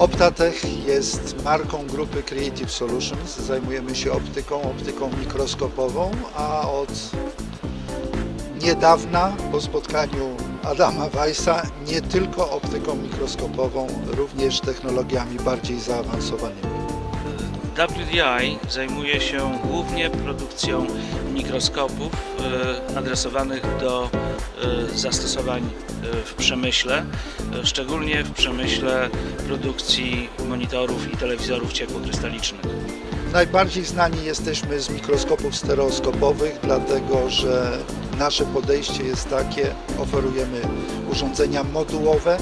Optatech jest marką grupy Creative Solutions. Zajmujemy się optyką, optyką mikroskopową, a od niedawna po spotkaniu Adama Weissa nie tylko optyką mikroskopową, również technologiami bardziej zaawansowanymi. WDI zajmuje się głównie produkcją mikroskopów e, adresowanych do e, zastosowań e, w przemyśle, szczególnie w przemyśle produkcji monitorów i telewizorów ciepłokrystalicznych. Najbardziej znani jesteśmy z mikroskopów stereoskopowych, dlatego że nasze podejście jest takie, oferujemy urządzenia modułowe,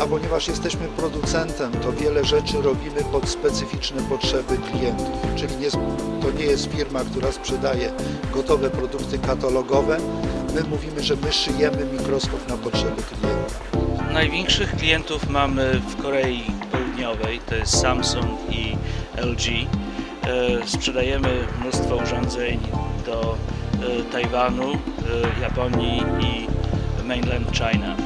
a ponieważ jesteśmy producentem, to wiele rzeczy robimy pod specyficzne potrzeby klientów. Czyli nie, to nie jest firma, która sprzedaje gotowe produkty katalogowe. My mówimy, że my szyjemy mikroskop na potrzeby klienta. Największych klientów mamy w Korei Południowej, to jest Samsung i LG. E, Sprzedajemy mnóstwo urządzeń do e, Tajwanu, e, Japonii i mainland China.